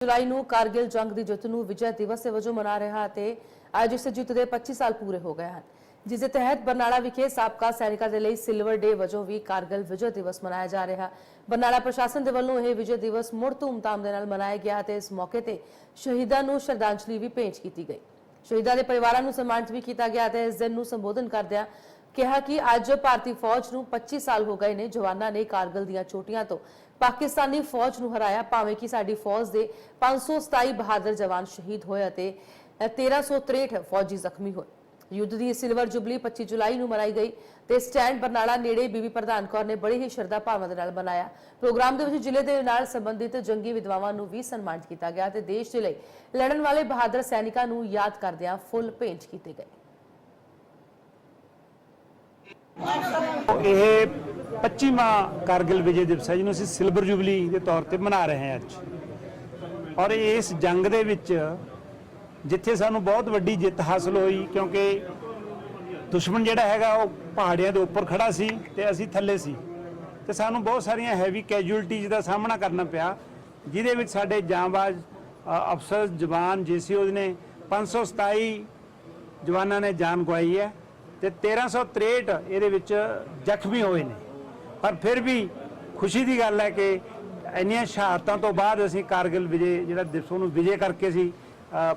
ਜੁਲਾਈ ਨੂੰ ਕਾਰਗਿਲ ਜੰਗ ਦੀ ਜਿੱਤ ਨੂੰ ਵਿਜੈ ਦਿਵਸ ਵਜੋਂ ਮਨਾ ਰਿਹਾ ਅਤੇ ਅੱਜ ਇਸ ਜਿੱਤ ਦੇ 25 ਸਾਲ ਪੂਰੇ ਹੋ ਗਏ ਹਨ। ਜਿਸ ਦੇ ਤਹਿਤ ਬਰਨਾਲਾ ਵਿਖੇ ਸਾਬਕਾ ਸੈਨਿਕਾਂ ਦੇ ਲਈ ਸਿਲਵਰ ਡੇ ਵਜੋਂ ਵੀ ਕਾਰਗਿਲ ਵਿਜੈ ਦਿਵਸ ਮਨਾਇਆ ਜਾ ਰਿਹਾ। ਬਰਨਾਲਾ ਪ੍ਰਸ਼ਾਸਨ ਦੇ ਵੱਲੋਂ ਇਹ ਵਿਜੈ ਦਿਵਸ ਮੁੜ ਧੂਮਧਾਮ ਦੇ ਨਾਲ ਮਨਾਇਆ ਗਿਆ ਤੇ ਇਸ ਮੌਕੇ ਤੇ ਸ਼ਹੀਦਾਂ ਨੂੰ ਸ਼ਰਧਾਂਜਲੀ ਵੀ ਭੇਂਟ ਕੀਤੀ ਗਈ। ਸ਼ਹੀਦਾਂ ਦੇ ਪਰਿਵਾਰਾਂ ਨੂੰ ਸਨਮਾਨਿਤ ਵੀ ਕੀਤਾ ਗਿਆ ਤੇ ਇਸ ਦਿਨ ਨੂੰ ਸੰਬੋਧਨ ਕਰਦਿਆਂ ਕਿਹਾ ਕਿ ਅੱਜ ਭਾਰਤੀ ਫੌਜ ਨੂੰ 25 ਸਾਲ ਹੋ ਗਏ ਨੇ ਜਵਾਨਾਂ ਨੇ ਕਾਰਗਿਲ ਦੀਆਂ ਚੋਟੀਆਂ ਤੋਂ। ਪਾਕਿਸਤਾਨੀ ਫੌਜ ਨੂੰ ਹਰਾਇਆ, ਭਾਵੇਂ ਕਿ ਸਾਡੀ ਫੌਜ ਦੇ 527 ਬਹਾਦਰ ਜਵਾਨ ਸ਼ਹੀਦ ਹੋਏ ਅਤੇ 1363 ਫੌਜੀ ਜ਼ਖਮੀ ਹੋਏ। ਯੁੱਧ ਦੀ ਸਿਲਵਰ ਜੁਬਲੀ 25 ਜੁਲਾਈ ਨੂੰ ਮਨਾਈ ਗਈ ਤੇ ਸਟੈਂਡ ਬਰਨਾਲਾ ਨੇੜੇ ਬੀਬੀ ਪ੍ਰਧਾਨ ਕੌਰ ਨੇ ਬੜੀ ਹੀ ਸ਼ਰਧਾ ਭਾਵਨਾ ਦੇ ਨਾਲ ਮਨਾਇਆ। ਪ੍ਰੋਗਰਾਮ ਦੇ ਵਿੱਚ ਜ਼ਿਲ੍ਹੇ ਦੇ ਨਾਲ ਸੰਬੰਧਿਤ ਜੰਗੀ ਵਿਦਵਾਵਾਂ ਨੂੰ ਵੀ ਸਨਮਾਨਿਤ ਕੀਤਾ ਗਿਆ ਤੇ ਦੇਸ਼ ਦੇ ਲਈ ਲੜਨ ਵਾਲੇ ਬਹਾਦਰ ਸੈਨਿਕਾਂ ਨੂੰ ਯਾਦ ਕਰਦਿਆਂ ਫੁੱਲ ਭੇਂਟ ਕੀਤੇ ਗਏ। ਇਹ 25ਵਾਂ ਕਾਰਗਿਲ ਵਿਜੇ ਦਿਵਸ ਹੈ, ਜਿਹਨੂੰ ਅਸੀਂ ਸਿਲਵਰ ਜੁਬਲੀ ਦੇ ਤੌਰ ਤੇ ਮਨਾ ਰਹੇ ਹਾਂ ਅੱਜ। ਔਰ ਇਸ ਜੰਗ ਦੇ ਵਿੱਚ ਜਿੱਥੇ ਸਾਨੂੰ ਬਹੁਤ ਵੱਡੀ ਜਿੱਤ ਹਾਸਲ ਹੋਈ, ਕਿਉਂਕਿ ਦੁਸ਼ਮਣ ਜਿਹੜਾ ਹੈਗਾ, ਉਹ ਪਹਾੜੀਆਂ ਦੇ ਉੱਪਰ ਖੜਾ ਸੀ ਤੇ ਅਸੀਂ ਥੱਲੇ ਸੀ। ਤੇ ਸਾਨੂੰ ਬਹੁਤ ਸਾਰੀਆਂ ਹੈਵੀ ਕੈਜੂਅਲਟੀਜ਼ ਦਾ ਸਾਹਮਣਾ ਕਰਨਾ ਪਿਆ, ਜਿਹਦੇ ਵਿੱਚ ਸਾਡੇ ਜਾਂਬਾਜ਼ ਅਫਸਰ, ਜਵਾਨ, ਜੀਸੀਓਜ਼ ਨੇ 527 ਜਵਾਨਾਂ ਨੇ ਜਾਨ ਗਵਾਈ ਹੈ। ਤੇ 1363 ਇਹਦੇ ਵਿੱਚ ਜ਼ਖਮੀ ਹੋਏ ਨੇ। ਪਰ ਫਿਰ ਵੀ ਖੁਸ਼ੀ ਦੀ ਗੱਲ ਹੈ ਕਿ ਇੰਨੀਆਂ ਸ਼ਹਾਦਤਾਂ ਤੋਂ ਬਾਅਦ ਅਸੀਂ ਕਾਰਗਿਲ ਵਿਜੇ, ਜਿਹੜਾ ਦਿਵਸ ਨੂੰ ਵਿਜੇ ਕਰਕੇ ਸੀ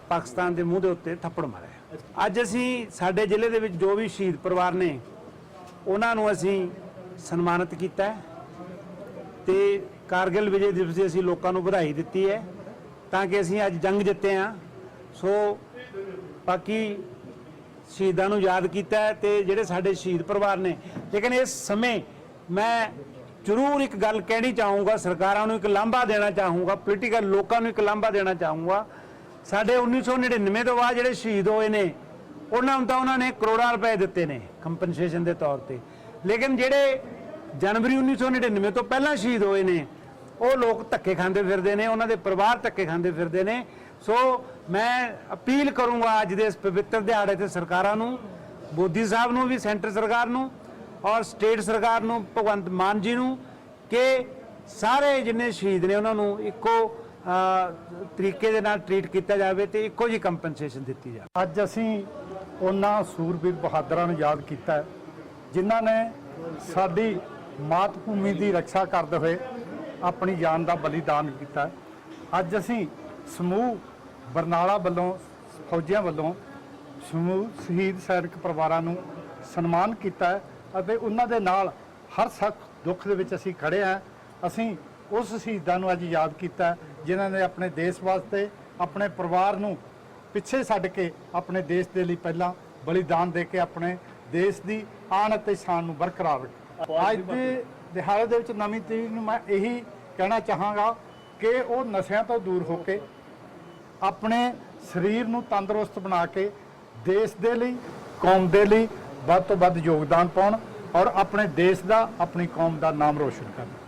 ਪਾਕਿਸਤਾਨ ਦੇ ਮੂੰਹ ਦੇ ਉੱਤੇ ਥੱਪੜ ਮਾਰਿਆ। ਅੱਜ ਅਸੀਂ ਸਾਡੇ ਜ਼ਿਲ੍ਹੇ ਦੇ ਵਿੱਚ ਜੋ ਵੀ ਸ਼ਹੀਦ ਪਰਿਵਾਰ ਨੇ, ਉਹਨਾਂ ਨੂੰ ਅਸੀਂ ਸਨਮਾਨਿਤ ਕੀਤਾ ਹੈ ਤੇ ਕਾਰਗਿਲ ਵਿਜੇ ਦਿਵਸ ਦੀ ਅਸੀਂ ਲੋਕਾਂ ਨੂੰ ਵਧਾਈ ਦਿੱਤੀ ਹੈ ਤਾਂ ਕਿ ਅਸੀਂ ਅੱਜ ਜੰਗ ਜਿੱਤੇ ਹਾਂ। ਸੋ ਬਾਕੀ ਸ਼ਹੀਦਾਂ ਨੂੰ ਯਾਦ ਕੀਤਾ ਹੈ ਤੇ ਜਿਹੜੇ ਸਾਡੇ ਸ਼ਹੀਦ ਪਰਿਵਾਰ ਨੇ। ਲੇਕਿਨ ਇਸ ਸਮੇਂ ਮੈਂ ਜ਼ਰੂਰ ਇੱਕ ਗੱਲ ਕਹਿਣੀ ਚਾਹੂੰਗਾ, ਸਰਕਾਰਾਂ ਨੂੰ ਇੱਕ ਲਾਂਭਾ ਦੇਣਾ ਚਾਹੂੰਗਾ ਪੋਲੀਟੀਕਲ ਲੋਕਾਂ ਨੂੰ ਇੱਕ ਲਾਂਭਾ ਦੇਣਾ ਚਾਹੂੰਗਾ। ਸਾਡੇ 1999 ਤੋਂ ਬਾਅਦ ਜਿਹੜੇ ਸ਼ਹੀਦ ਹੋਏ ਨੇ, ਉਹਨਾਂ ਨੂੰ ਤਾਂ ਉਹਨਾਂ ਨੇ ਕਰੋੜਾਂ ਰੁਪਏ ਦਿੱਤੇ ਨੇ ਕੰਪਨਸੇਸ਼ਨ ਦੇ ਤੌਰ ਤੇ। ਲੇਕਿਨ ਜਿਹੜੇ ਜਨਵਰੀ 1999 ਤੋਂ ਪਹਿਲਾਂ ਸ਼ਹੀਦ ਹੋਏ ਨੇ, ਉਹ ਲੋਕ ਧੱਕੇ ਖਾਂਦੇ ਫਿਰਦੇ ਨੇ, ਉਹਨਾਂ ਦੇ ਪਰਿਵਾਰ ਧੱਕੇ ਖਾਂਦੇ ਫਿਰਦੇ ਨੇ। ਸੋ ਮੈਂ ਅਪੀਲ ਕਰੂੰਗਾ ਅੱਜ ਦੇ ਇਸ ਪਵਿੱਤਰ ਦਿਹਾੜੇ ਤੇ ਸਰਕਾਰਾਂ ਨੂੰ, ਮੋਦੀ ਸਾਹਿਬ ਨੂੰ ਵੀ, ਸੈਂਟਰ ਸਰਕਾਰ ਨੂੰ ਔਰ ਸਟੇਟ ਸਰਕਾਰ ਨੂੰ, ਭਗਵੰਤ ਮਾਨ ਜੀ ਨੂੰ ਕਿ ਸਾਰੇ ਜਿੰਨੇ ਸ਼ਹੀਦ ਨੇ ਉਹਨਾਂ ਨੂੰ ਇੱਕੋ ਤਰੀਕੇ ਦੇ ਨਾਲ ਟ੍ਰੀਟ ਕੀਤਾ ਜਾਵੇ ਤੇ ਇੱਕੋ ਜੀ ਕੰਪਨਸੇਸ਼ਨ ਦਿੱਤੀ ਜਾਵੇ। ਅੱਜ ਅਸੀਂ ਉਹਨਾਂ ਸੂਰਬੀਰ ਬਹਾਦਰਾਂ ਨੂੰ ਯਾਦ ਕੀਤਾ ਜਿਨ੍ਹਾਂ ਨੇ ਸਾਡੀ ਮਾਤ ਭੂਮੀ ਦੀ ਰੱਖਿਆ ਕਰਦੇ ਹੋਏ ਆਪਣੀ ਜਾਨ ਦਾ ਬਲੀਦਾਨ ਕੀਤਾ ਅੱਜ ਅਸੀਂ ਸਮੂਹ ਬਰਨਾਲਾ ਵੱਲੋਂ ਫੌਜੀਆਂ ਵੱਲੋਂ ਸਮੂਹ ਸ਼ਹੀਦ ਸੈਨਿਕ ਪਰਿਵਾਰਾਂ ਨੂੰ ਸਨਮਾਨ ਕੀਤਾ ਅਤੇ ਉਹਨਾਂ ਦੇ ਨਾਲ ਹਰ ਸਖ ਦੁੱਖ ਦੇ ਵਿੱਚ ਅਸੀਂ ਖੜੇ ਹਾਂ। ਅਸੀਂ ਉਸ ਸ਼ਹੀਦਾਂ ਨੂੰ ਅੱਜ ਯਾਦ ਕੀਤਾ ਹੈ, ਜਿਨ੍ਹਾਂ ਨੇ ਆਪਣੇ ਦੇਸ਼ ਵਾਸਤੇ ਆਪਣੇ ਪਰਿਵਾਰ ਨੂੰ ਪਿੱਛੇ ਛੱਡ ਕੇ ਆਪਣੇ ਦੇਸ਼ ਦੇ ਲਈ ਪਹਿਲਾਂ ਬਲੀਦਾਨ ਦੇ ਕੇ ਆਪਣੇ ਦੇਸ਼ ਦੀ ਆਣ ਅਤੇ ਸ਼ਾਨ ਨੂੰ ਬਰਕਰਾਰ ਰੱਖਿਆ। ਅੱਜ ਦੇ ਦਿਹਾੜੇ ਦੇ ਵਿੱਚ ਨਵੀਂ ਤੀਰ ਨੂੰ ਮੈਂ ਇਹੀ ਕਹਿਣਾ ਚਾਹਾਂਗਾ ਕਿ ਉਹ ਨਸ਼ਿਆਂ ਤੋਂ ਦੂਰ ਹੋ ਕੇ ਆਪਣੇ ਸਰੀਰ ਨੂੰ ਤੰਦਰੁਸਤ ਬਣਾ ਕੇ ਦੇਸ਼ ਦੇ ਲਈ, ਕੌਮ ਦੇ ਲਈ ਵੱਧ ਤੋਂ ਵੱਧ ਯੋਗਦਾਨ ਪਾਉਣ ਔਰ ਆਪਣੇ ਦੇਸ਼ ਦਾ, ਆਪਣੀ ਕੌਮ ਦਾ ਨਾਮ ਰੋਸ਼ਨ ਕਰਨ।